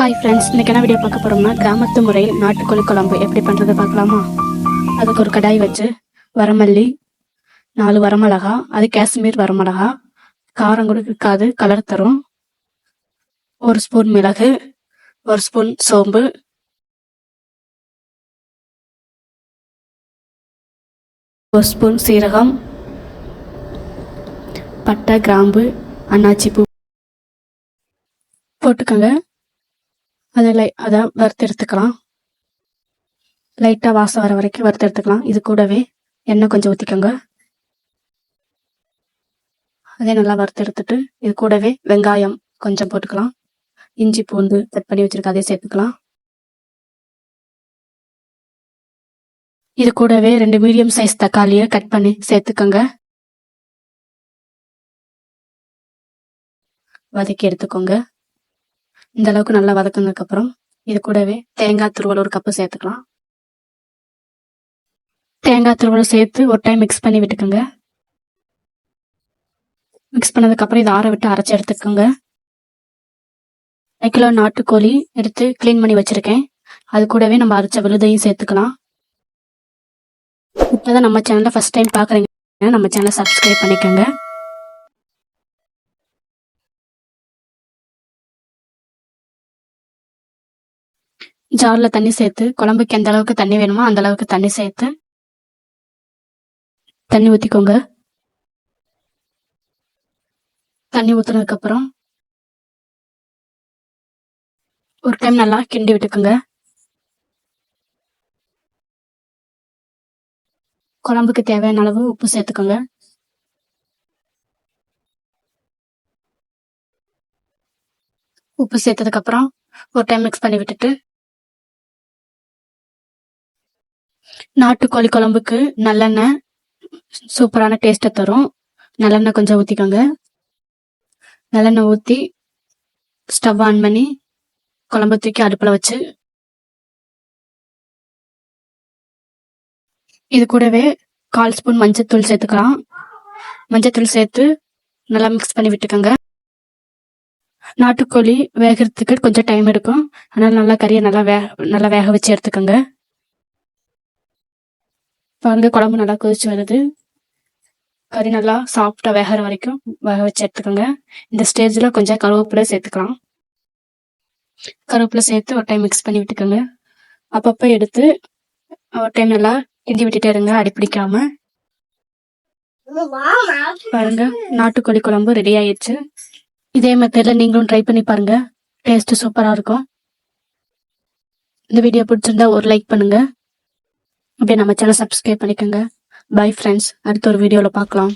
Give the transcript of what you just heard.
Hi friends இன்றைக்கி என்ன video பார்க்க போகிறோம்னா கிராமத்து முறையில் நாட்டுக்கோழி குழம்பு எப்படி பண்ணுறது பார்க்கலாமா? அதுக்கு ஒரு கடாய் வச்சு வரமல்லி நாலு வரமிளகா அது காஷ்மீர் வரமிளகா காரம் கூட இருக்காது கலர் தரும். ஒரு ஸ்பூன் மிளகு ஒரு ஸ்பூன் சோம்பு. ஒரு ஸ்பூன் சீரகம் பட்டை கிராம்பு அன்னாச்சி பூ போட்டுக்கோங்க. அதை லை அதை வறுத்து எடுத்துக்கலாம் லைட்டாக வாசம் வர வரைக்கும் வறுத்து எடுத்துக்கலாம் இது கூடவே எண்ணெய் கொஞ்சம் ஊற்றிக்கோங்க அதே நல்லா வறுத்து எடுத்துட்டு இது கூடவே வெங்காயம் கொஞ்சம் போட்டுக்கலாம். இஞ்சி பூண்டு கட் பண்ணி வச்சிருக்க அதே சேர்த்துக்கலாம். இது கூடவே ரெண்டு மீடியம் சைஸ் தக்காளியை கட் பண்ணி சேர்த்துக்கோங்க. வதக்கி எடுத்துக்கோங்க. இந்த அளவுக்கு நல்லா வதக்குனதுக்கு அப்புறம் இது கூடவே தேங்காய் துருவல் ஒரு கப்பு சேர்த்துக்கலாம். தேங்காய் துருவல் சேர்த்து ஒரு டைம் மிக்ஸ் பண்ணி விட்டுக்கோங்க. மிக்ஸ் பண்ணதுக்கப்புறம் இதை ஆற விட்டு அரைச்சி எடுத்துக்கோங்க. அரை கிலோ நாட்டுக்கோழி எடுத்து க்ளீன் பண்ணி வச்சிருக்கேன். அது கூடவே நம்ம அரைச்ச விழுதையும் சேர்த்துக்கலாம். இப்போ தான் நம்ம சேனலை ஃபர்ஸ்ட் டைம் பார்க்குறீங்க நம்ம சேனலை சப்ஸ்கிரைப் பண்ணிக்கோங்க. ஜார்ல தண்ணி சேர்த்து குழம்புக்கு எந்த அளவுக்கு தண்ணி வேணுமோ அந்த அளவுக்கு தண்ணி சேர்த்து தண்ணி ஊற்றிக்கோங்க தண்ணி ஊற்றுனதுக்கப்புறம் ஒரு டைம் நல்லா கிண்டி விட்டுக்கோங்க. குழம்புக்கு தேவையான அளவு உப்பு சேர்த்துக்கோங்க. உப்பு சேர்த்ததுக்கப்புறம் ஒரு டைம் மிக்ஸ் பண்ணி விட்டுட்டு நாட்டுக்கோழி குழம்புக்கு நல்லெண்ணெய் சூப்பரான டேஸ்ட்டை தரும். நல்லெண்ணெய் கொஞ்சம் ஊற்றிக்கோங்க நல்லெண்ணெய் ஊற்றி ஸ்டவ் ஆன் பண்ணி குழம்பு தூக்கி அடுப்பில் வச்சு இது கூடவே கால் ஸ்பூன் மஞ்சத்தூள் சேர்த்துக்கலாம். மஞ்சத்தூள் சேர்த்து நல்லா மிக்ஸ் பண்ணி விட்டுக்கோங்க. நாட்டுக்கோழி வேகிறதுக்கு கொஞ்சம் டைம் எடுக்கும். அதனால நல்லா கறியை நல்லா வே நல்லா வேக வச்சு எடுத்துக்கோங்க. பாருங்க குழம்பு நல்லா கொதிச்சு வருது. கறி நல்லா சாஃப்டா வேகிற வரைக்கும் வேக வச்சு எடுத்துக்கோங்க. இந்த ஸ்டேஜில் கொஞ்சம் கருவேப்பிலை சேர்த்துக்கலாம். கருவேப்பிலை சேர்த்து ஒரு டைம் மிக்ஸ் பண்ணி விட்டுக்கோங்க. அப்பப்போ எடுத்து ஒரு டைம் நல்லா கிண்டி விட்டுட்டே இருங்க அடிப்பிடிக்காம பாருங்க நாட்டுக்கோழி குழம்பு ரெடி ஆயிடுச்சு இதே மெத்தட்ல நீங்களும் ட்ரை பண்ணி பாருங்க. டேஸ்ட் சூப்பராக இருக்கும். இந்த வீடியோ பிடிச்சிருந்தா ஒரு லைக் பண்ணுங்க. அப்படியே நம்ம சேனல் சப்ஸ்கிரைப் பண்ணிக்கோங்க. பை ஃப்ரெண்ட்ஸ் அடுத்த ஒரு வீடியோவில் பார்க்கலாம்.